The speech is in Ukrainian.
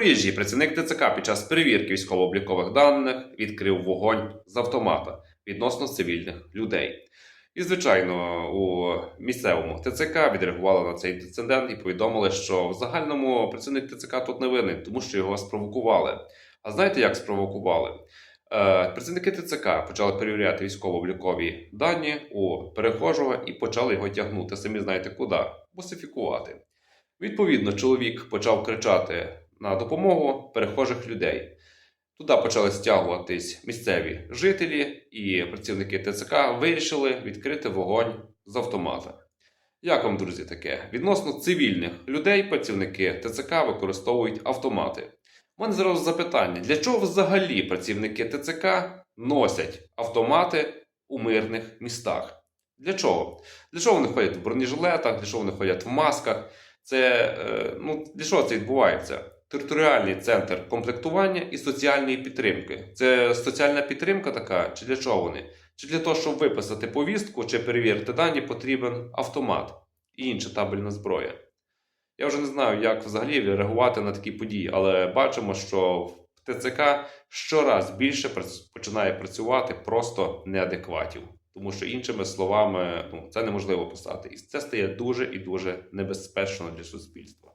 Запоріжжі працівник ТЦК під час перевірки військово-облікових даних відкрив вогонь з автомата відносно цивільних людей. І, звичайно, у місцевому ТЦК відреагували на цей інцидент і повідомили, що в загальному працівник ТЦК тут не винен, тому що його спровокували. А знаєте, як спровокували? Е, Працівники ТЦК почали перевіряти військово-облікові дані у перехожого і почали його тягнути. Самі знаєте куди? Босифікувати. Відповідно, чоловік почав кричати на допомогу перехожих людей. Туди почали стягуватись місцеві жителі, і працівники ТЦК вирішили відкрити вогонь з автомата. Як вам, друзі, таке? Відносно цивільних людей працівники ТЦК використовують автомати. У мене зараз запитання: для чого взагалі працівники ТЦК носять автомати у мирних містах? Для чого? Для чого вони ходять в бронежилетах, для чого вони ходять в масках? Це е, ну, для чого це відбувається? Територіальний центр комплектування і соціальної підтримки. Це соціальна підтримка така, чи для чого вони? Чи для того, щоб виписати повістку чи перевірити дані, потрібен автомат і інша табельна зброя. Я вже не знаю, як взагалі реагувати на такі події, але бачимо, що в ТЦК щораз більше починає працювати просто неадекватів. Тому що, іншими словами, ну, це неможливо писати. І це стає дуже і дуже небезпечно для суспільства.